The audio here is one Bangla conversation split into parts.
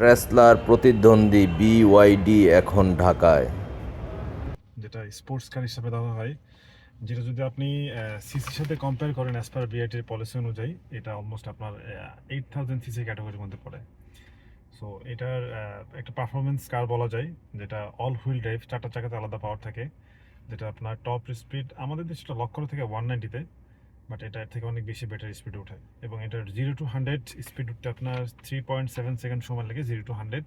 ট্রেসলার প্রতিদ্বন্দ্বী বিওয়াইডি এখন ঢাকায়। যেটা স্পোর্টস কার হিসাবে দেওয়া হয়, যেটা যদি আপনি সিসির সাথে কম্পেয়ার করেন অ্যাজ পার বিআইটির পলিসি অনুযায়ী, এটা অলমোস্ট আপনার এইট থাউজেন্ড সিসি ক্যাটাগরির মধ্যে পড়ে। সো এটার একটা পারফরমেন্স কার বলা যায়, যেটা অল হুইল ড্রাইভ চারটা চাকাতে আলাদা পাওয়ার থাকে, যেটা আপনার টপ স্পিড আমাদের দেশে লক করা থেকে ওয়ান নাইনটিতে বাট এটা এর থেকে অনেক বেশি বেটার স্পিডে ওঠে এবং এটার জিরো টু হান্ড্রেড স্পিড উঠতে আপনার থ্রি পয়েন্ট সেভেন সেকেন্ড সময় লাগে zero to hundred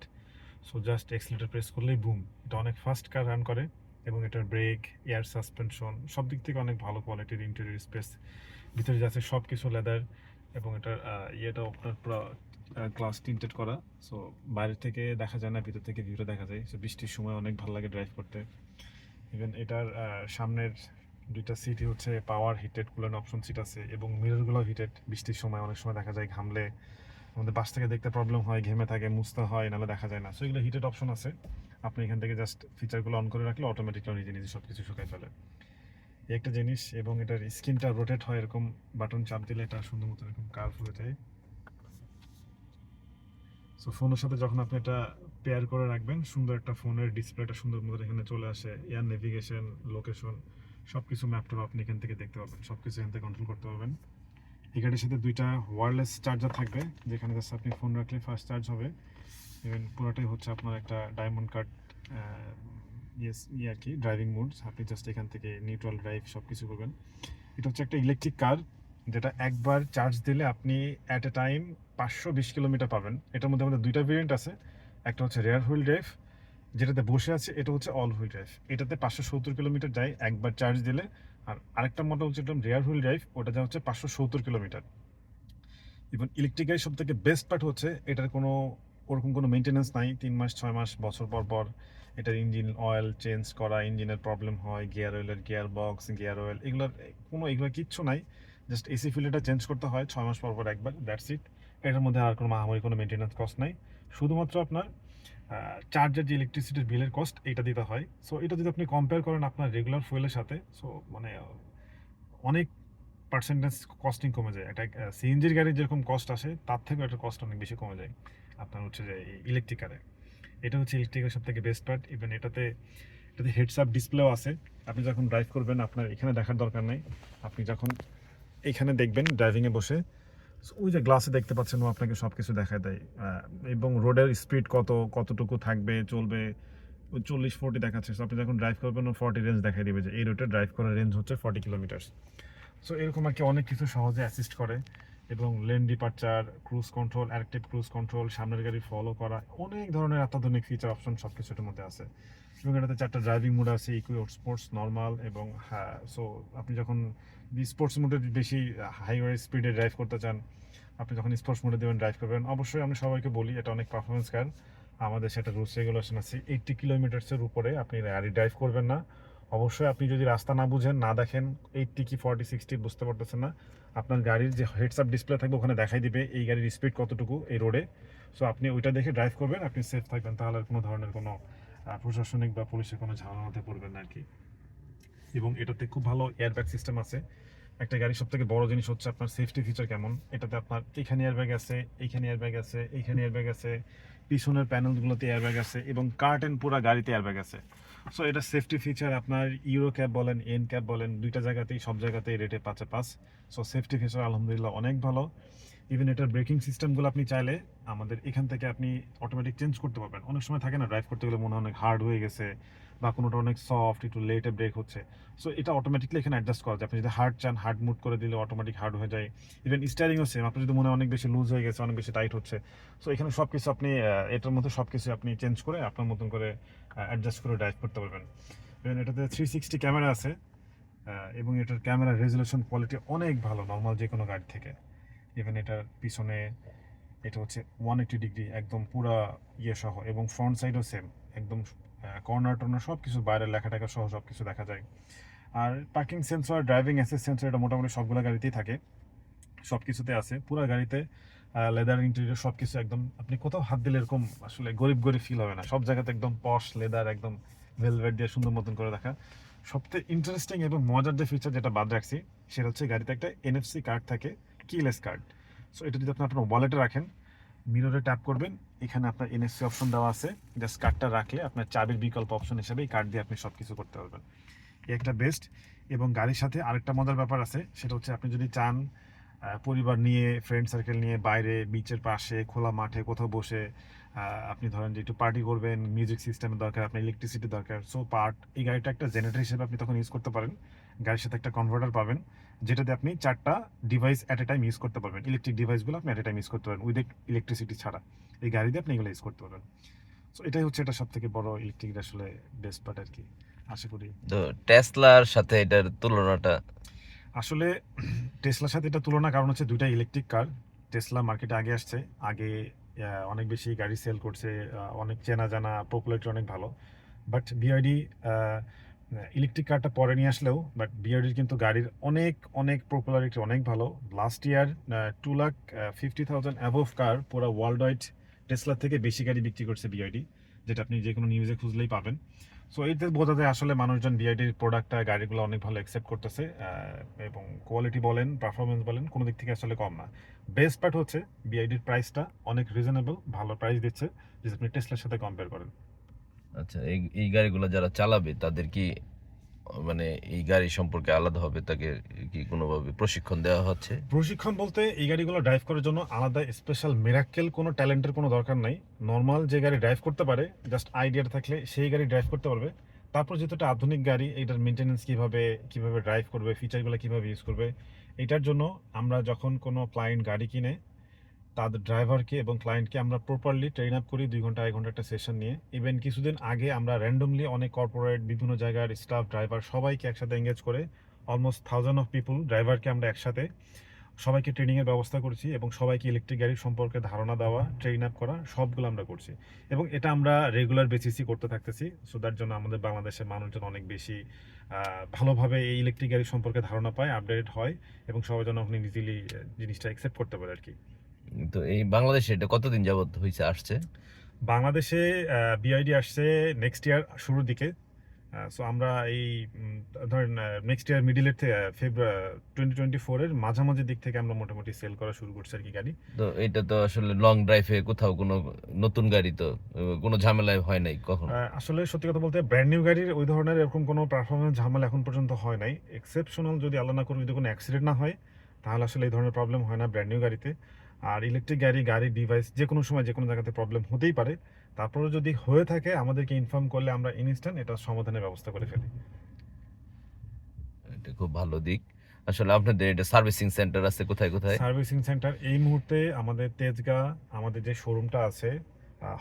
so just accelerator press করলেই বুম এটা অনেক ফাস্ট কার রান করে এবং এটার ব্রেক এয়ার সাসপেনশন সব দিক থেকে অনেক ভালো কোয়ালিটির ইন্টেরিয়র স্পেস ভিতরে যাচ্ছে সব কিছু লেদার এবং এটার আহ, ইয়েটাও আপনার পুরো গ্লাস টিন্টেড করা। সো বাইরে থেকে দেখা যায় না ভিতর থেকে ভিউটা দেখা যায়। সো বৃষ্টির সময় অনেক ভালো লাগে ড্রাইভ করতে। ইভেন এটার সামনের দুইটা সিটই হচ্ছে power heated cooling option seat আছে এবং মিররগুলো হিটেড বৃষ্টির সময় অনেক সময় দেখা যায় ঘামলে। আমাদের বাস থেকে দেখতে প্রবলেম হয়, ঘেমে থাকে, মুছতে হয়, নাহলে দেখা যায় না। সো এগুলো হিটেড অপশন আছে। আপনি এখান থেকে জাস্ট ফিচারগুলো অন করে রাখলে অটোমেটিকলি নিজে নিজে সব কিছু শুকাই ফেলে একটা জিনিস এবং এটার স্ক্রিনটা রোটেট হয় এরকম বাটন চাপ দিলে এটা সুন্দর মতো এরকম কার্ভ হয়ে যায়। সো ফোনের সাথে যখন আপনি এটা পেয়ার করে রাখবেন, সুন্দর একটা ফোনের ডিসপ্লেটা সুন্দর মতো এখানে চলে আসে। এয়ার নেভিগেশন লোকেশন সব কিছু ম্যাপটাও আপনি এখান থেকে দেখতে পাবেন সব কিছু এখান থেকে কন্ট্রোল করতে পারবেন। এই গাড়ির সাথে দুইটা ওয়্যারলেস চার্জার থাকবে, যেখানে জাস্ট আপনি ফোন রাখলে ফার্স্ট চার্জ হবে। ইভেন পুরোটাই হচ্ছে আপনার একটা ডায়মন্ড কার্ড ইয়েস ইয়ে আর কি ড্রাইভিং মোড আপনি জাস্ট এখান থেকে নিউট্রাল ড্রাইভ সব কিছু করবেন। এটা হচ্ছে একটা ইলেকট্রিক কার যেটা একবার চার্জ দিলে আপনি অ্যাট এ টাইম পাঁচশো বিশ কিলোমিটার পাবেন। এটার মধ্যে আমাদের দুইটা ভেরিয়েন্ট আছে, একটা হচ্ছে রেয়ার হুইল ড্রাইভ যেটাতে বসে আছে, এটা হচ্ছে অল হুইল ড্রাইভ এটাতে পাঁচশো সত্তর কিলোমিটার যায়, একবার চার্জ দিলে। আর আরেকটা মডেল হচ্ছে একদম রেয়ার হুইল ড্রাইভ ওটা যা হচ্ছে পাঁচশো সত্তর কিলোমিটার। ইভেন ইলেকট্রিক সব থেকে বেস্ট পার্ট হচ্ছে, এটার কোনো, ওরকম কোনো মেনটেন্যান্স নাই। তিন মাস, ছয় মাস, বছর পর পর এটার ইঞ্জিন অয়েল চেঞ্জ করা ইঞ্জিনের প্রবলেম হয় গিয়ার অয়েলের গিয়ার বক্স গিয়ার অয়েল এগুলোর কোনো এগুলো কিচ্ছু নাই। জাস্ট এসি ফিল্টারটা চেঞ্জ করতে হয়, ছয় মাস পর পর একবার দ্যাটস ইট এটার মধ্যে আর কোনো মহামারী, কোনো মেনটেন্যান্স কস্ট নাই। শুধুমাত্র আপনার চার্জার যে ইলেকট্রিসিটির বিলের কস্ট এটা দিতে হয়। সো এটা যদি আপনি কম্পেয়ার করেন আপনার রেগুলার ফুয়েলের সাথে সো মানে অনেক পার্সেন্টেজ কস্টিং কমে যায়। একটা সিএনজির গাড়ির যেরকম কস্ট আসে, তার থেকেও একটা কস্ট অনেক বেশি কমে যায়। আপনার হচ্ছে যে ইলেকট্রিক কারে এটা হচ্ছে ইলেকট্রিকের সব থেকে বেস্ট পার্ট ইভেন এটাতে এটাতে হেডস আপ ডিসপ্লেও আছে। আপনি যখন ড্রাইভ করবেন, আপনার এখানে দেখার দরকার নেই। আপনি যখন এখানে দেখবেন ড্রাইভিংয়ে বসে ওই যে গ্লাসে দেখতে পাচ্ছেন, ও আপনাকে সব কিছু দেখায় দেয়। এবং রোডের স্পিড কত, কতটুকু থাকবে, চলবে ওই চল্লিশ ফোর্টি দেখাচ্ছে। আপনি যখন ড্রাইভ করবেন, ও ফর্টি রেঞ্জ দেখাই দিবে যে এই রোডে ড্রাইভ করার রেঞ্জ হচ্ছে ফর্টি কিলোমিটার সো এরকম আর কি অনেক কিছু সহজে অ্যাসিস্ট করে। এবং lane departure cruise control active cruise control সামনের গাড়ি ফলো করা, অনেক ধরনের অত্যাধুনিক ফিচার অপশন সব কিছুর মধ্যে আছে। এবং এটাতে চারটা ড্রাইভিং মোড আছে ইকুইড স্পোর্টস নর্মাল এবং হ্যাঁ সো আপনি যখন স্পোর্টস মোডে বেশি হাইওয়ে স্পিডে ড্রাইভ করতে চান, আপনি যখন স্পোর্টস মোডে দেবেন ড্রাইভ করবেন। অবশ্যই আমি সবাইকে বলি, এটা অনেক পারফরমেন্স কার আমাদের সেটা রুলস রেগুলেশন আছে। এইটটি কিলোমিটার্সের উপরে আপনি গাড়ি ড্রাইভ করবেন না। অবশ্যই আপনি যদি রাস্তা না বুঝেন, না দেখেন এইটটি কি ফর্টি সিক্সটি বুঝতে পারতেছেন না, আপনার গাড়ির যে হেডস আপ ডিসপ্লে থাকবে ওখানে দেখাই দিবে এই গাড়ির স্পিড কতটুকু এই রোডে সো আপনি ওইটা দেখে ড্রাইভ করবেন, আপনি সেফ থাকবেন, তাহলে কোনো ধরনের কোনো প্রশাসনিক বা পুলিশের কোনো ঝামেলাতে পড়বেন না আর কি। এবং এটাতে খুব ভালো এয়ারব্যাগ সিস্টেম আছে। একটা গাড়ির সব থেকে বড় জিনিস হচ্ছে আপনার সেফটি ফিচার কেমন? এটাতে আপনার এখানে এয়ারব্যাগ আছে, এখানে এয়ারব্যাগ আছে, এখানে এয়ারব্যাগ আছে, পিছনের প্যানেলগুলোতে এয়ারব্যাগ আছে এবং কার্টেন পুরো গাড়িতে এয়ারব্যাগ আছে। সো এটা সেফটি ফিচার আপনার ইউরো ক্যাব বলেন এন ক্যাব বলেন, দুইটা জায়গাতেই, সব জায়গাতেই রেটে পাচ্ছে পাস সো সেফটি ফিচার আলহামদুলিল্লাহ অনেক ভালো। ইভেন এটার ব্রেকিং সিস্টেমগুলো আপনি চাইলে আমাদের এখান থেকে আপনি অটোমেটিক চেঞ্জ করতে পারবেন। অনেক সময় থাকে না ড্রাইভ করতে গেলে মনে অনেক হার্ড হয়ে গেছে। বা কোনোটা অনেক সফট একটু লেটে ব্রেক হচ্ছে। সো এটা অটোমেটিকলি এখানে অ্যাডজাস্ট করা যায়। আপনি যদি হার্ড চান হার্ড মুড করে দিলে অটোমেটিক হার্ড হয়ে যায়। ইভেন স্টারিংও সেম আপনার যদি মনে অনেক বেশি লুজ হয়ে গেছে, অনেক বেশি টাইট হচ্ছে। সো এখানে সব কিছু আপনি এটার মধ্যে সব কিছু আপনি চেঞ্জ করে আপনার মতন করে অ্যাডজাস্ট করে ড্রাইভ করতে পারবেন। ইভেন এটাতে থ্রি সিক্সটি ক্যামেরা আছে এবং এটার ক্যামেরা রেজলিউশন কোয়ালিটি অনেক ভালো নর্মাল যে কোনো গাড়ি থেকে। ইভেন এটার পিছনে, এটা হচ্ছে ওয়ান এইটি ডিগ্রি একদম পুরা ইয়ে সহ, এবং ফ্রন্ট সাইডও সেম একদম কর্নার টর্নার সব কিছু বাইরের লেখা টেখা সহ সব কিছু দেখা যায়। আর parking sensor driving assist sensor এটা মোটামুটি সবগুলো গাড়িতেই থাকে। সব কিছুতে আছে। পুরো গাড়িতে লেদার ইন্টেরিয়র সব কিছু একদম, আপনি কোথাও হাত দিলে এরকম আসলে গরিব গরিব ফিল হবে না। সব জায়গাতে একদম পশ লেদার একদম ভেলভেট দিয়ে সুন্দর মতন করে দেখা সবথেকে ইন্টারেস্টিং এবং মজার যে ফিচার যেটা বাদ রাখছি, সেটা হচ্ছে গাড়িতে একটা এনএফসি কার্ড থাকে কিলেস কার্ড সো এটা যদি আপনি আপনার ওয়ালেটে রাখেন মিররে ট্যাপ করবেন। এখানে আপনার এনএসসি অপশন দেওয়া আছে। জাস্ট কার্ডটা রাখলে আপনার চাবির বিকল্প অপশন হিসেবে এই কার্ড দিয়ে আপনি সব কিছু করতে পারবেন। এই একটা বেস্ট এবং গাড়ির সাথে আরেকটা মজার ব্যাপার আছে, সেটা হচ্ছে আপনি যদি চান পরিবার নিয়ে ফ্রেন্ড সার্কেল নিয়ে বাইরে বিচের পাশে, খোলা মাঠে কোথাও বসে আপনি ধরেন যে একটু পার্টি করবেন মিউজিক সিস্টেমের দরকার, আপনার ইলেকট্রিসিটি দরকার সো পার্ট এই গাড়িটা একটা জেনারেটর হিসেবে আপনি তখন ইউজ করতে পারেন। গাড়ির সাথে একটা কনভার্টার পাবেন, যেটাতে আপনি চারটা device at a time use করতে পারবেন। ইলেকট্রিক ডিভাইসগুলো আপনি অ্যাট এ টাইম ইউজ করতে পারেন উইথ ইলেকট্রিসিটি ছাড়া। এই গাড়ি দিয়ে আপনি এগুলো ইউজ করতে পারবেন। সো এটাই হচ্ছে এটা সব থেকে বড় ইলেকট্রিক আসলে বেস্ট পার্ট আর কি। আশা করি তো টেসলার সাথে এটার তুলনাটা আসলে টেসলার সাথে এটা তুলনা কারণ হচ্ছে দুইটা ইলেকট্রিক কার টেসলা মার্কেটে আগে আসছে। আগে অনেক বেশি গাড়ি সেল করছে অনেক চেনা জানা পপুলারিটি অনেক ভালো। বাট বিআইডি ইলেকট্রিক কারটা পরে নিয়ে আসলেও বাট বিআইডির কিন্তু গাড়ির অনেক অনেক পপুলারিটি অনেক ভালো। Last year two lakh fifty thousand above car পুরো ওয়ার্ল্ড ওয়াইড টেসলার থেকে বেশি গাড়ি বিক্রি করছে বিআইডি যেটা আপনি যে কোনো নিউজে খুঁজলেই পাবেন। সো এইতে বোঝা যায় আসলে মানুষজন বিআইডির প্রোডাক্টটা গাড়িগুলো অনেক ভালো অ্যাকসেপ্ট করতেছে এবং কোয়ালিটি বলেন পারফরমেন্স বলেন, কোনো দিক থেকে আসলে কম না। বেস্ট পার্ট হচ্ছে বিআইডির প্রাইসটা অনেক রিজনেবল ভালো প্রাইস দিচ্ছে, যদি আপনি টেসলার সাথে কম্পেয়ার করেন। আচ্ছা এই এই গাড়িগুলো যারা চালাবে, তাদের কি মানে এই গাড়ি সম্পর্কে আলাদাভাবে তাকে কি কোনোভাবে প্রশিক্ষণ দেওয়া হচ্ছে? প্রশিক্ষণ বলতে এই গাড়িগুলো ড্রাইভ করার জন্য আলাদা স্পেশাল মেরাক্কেল কোনো ট্যালেন্টের কোনো দরকার নাই। নর্মাল যে গাড়ি ড্রাইভ করতে পারে জাস্ট আইডিয়াটা থাকলে সেই গাড়ি ড্রাইভ করতে পারবে। তারপর যেহেতু একটা আধুনিক গাড়ি, এটার মেনটেনেন্স কীভাবে কীভাবে ড্রাইভ করবে ফিচারগুলো কীভাবে ইউজ করবে, এটার জন্য আমরা যখন কোনো ক্লায়েন্ট গাড়ি কিনে তাদের ড্রাইভারকে এবং ক্লায়েন্টকে আমরা প্রপারলি ট্রেন আপ করি দুই ঘণ্টা এক ঘণ্টা একটা সেশন নিয়ে। ইভেন কিছুদিন আগে আমরা র্যান্ডমলি অনেক কর্পোরেট বিভিন্ন জায়গার স্টাফ ড্রাইভার সবাইকে একসাথে এঙ্গেজ করে অলমোস্ট থাউজেন্ড অফ পিপুল ড্রাইভারকে আমরা একসাথে সবাইকে ট্রেনিংয়ের ব্যবস্থা করছি এবং সবাইকে ইলেকট্রিক গাড়ির সম্পর্কে ধারণা দেওয়া ট্রেন আপ করা সবগুলো আমরা করছি। এবং এটা আমরা রেগুলার বেসিসই করতে থাকতেছি। সো তার জন্য আমাদের বাংলাদেশের মানুষজন অনেক বেশি ভালোভাবে এই ইলেকট্রিক গাড়ি সম্পর্কে ধারণা পায় আপডেট হয় এবং সবাই যেন আপনি ইজিলি জিনিসটা অ্যাকসেপ্ট করতে পারে আর কি। তো এই বাংলাদেশে এটা কতদিন যাবত হয়েছে আসছে? বাংলাদেশে বিআইডি আসছে নেক্সট ইয়ার শুরুর দিকে। সো আমরা এই ধরেন নেক্সট ইয়ার মিডিলের থেকে ফেব্রুয়ারি টোয়েন্টি টোয়েন্টি ফোরের মাঝামাঝি দিক থেকে আমরা মোটামুটি সেল করা শুরু করছি আর কি গাড়ি। তো এটা তো আসলে লং ড্রাইভে কোথাও কোনো নতুন গাড়ি তো কোনো ঝামেলায় হয় নাই কখন? আসলে সত্যি কথা বলতে ব্র্যান্ড নিউ গাড়ির ওই ধরনের এরকম কোনো পারফরমেন্স ঝামেলা এখন পর্যন্ত হয় নাই। এক্সেপশনাল যদি আল্লাহ না করুন যদি কোনো অ্যাক্সিডেন্ট না হয় তাহলে আসলে এই ধরনের প্রবলেম হয় না ব্র্যান্ড নিউ গাড়িতে। আর ইলেকট্রিক গাড়ি গাড়ির ডিভাইস যে কোনো সময় যে কোনো জায়গাতে প্রবলেম হতেই পারে তারপরে যদি হয়ে থাকে আমাদেরকে ইনফর্ম করলে আমরা ইনস্ট্যান্ট এটা সমাধানের ব্যবস্থা করে ফেলি। এটা খুব ভালো দিক। আসলে আপনাদের এটা সার্ভিসিং সেন্টার আছে কোথায় কোথায়? সার্ভিসিং সেন্টার এই মুহূর্তে আমাদের তেজগাঁ আমাদের যে শোরুমটা আছে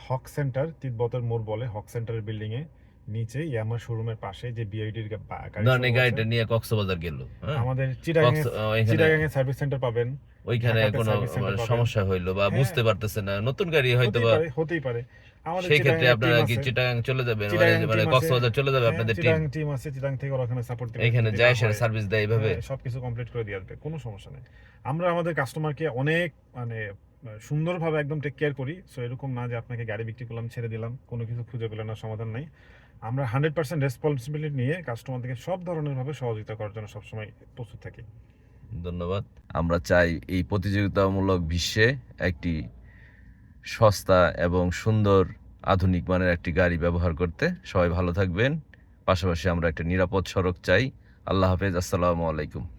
হক সেন্টার তিব্বতের মোড় বলে হক সেন্টারের বিল্ডিং এ নিচে ইয়ামা শোরুমের পাশে যে বিআইডির এই গাড়িটা নিয়ে কক্সবাজার গেল হ্যাঁ? আমাদের চিটাগাং কক্স- চিটাগাং এ সার্ভিস সেন্টার পাবেন ওইখানে কোনো মানে। সমস্যা হইল বা হ্যাঁ। বুঝতে পারতেছে না নতুন গাড়ি হয়তো বা হতেই পারে। আমাদের সেই ক্ষেত্রে আপনারা কি চিটাগাং চলে যাবেন? মানে-। কক্সবাজার চলে যাবে হ্যাঁ, আপনাদের টিম চিটাগাং টিম আছে চিটাগাং থেকে ওরা ওখানে সাপোর্ট দেবে এখানে যায় সার্ভিস দেয় এইভাবে সবকিছু কমপ্লিট করে দিয়ে আসবে কোনো সমস্যা নেই। আমরা আমাদের কাস্টমারকে অনেক মানে সুন্দরভাবে একদম টেক কেয়ার করি। সো এরকম না যে আপনাকে গাড়ি বিক্রি করলাম ছেড়ে দিলাম কোনো কিছু খুঁজে পেলে না সমাধান নাই। আমরা হান্ড্রেড পার্সেন্ট রেসপন্সিবিলিটি নিয়ে কাস্টমারদেরকে সব ধরনেরভাবে সহযোগিতা করার জন্য সবসময় প্রস্তুত থাকি। ধন্যবাদ। আমরা চাই এই প্রতিযোগিতামূলক বিশ্বে একটি সস্তা এবং সুন্দর আধুনিক মানের একটি গাড়ি ব্যবহার করতে সবাই ভালো থাকবেন। পাশাপাশি আমরা একটা নিরাপদ সড়ক চাই। আল্লাহ হাফেজ। আসসালামু আলাইকুম।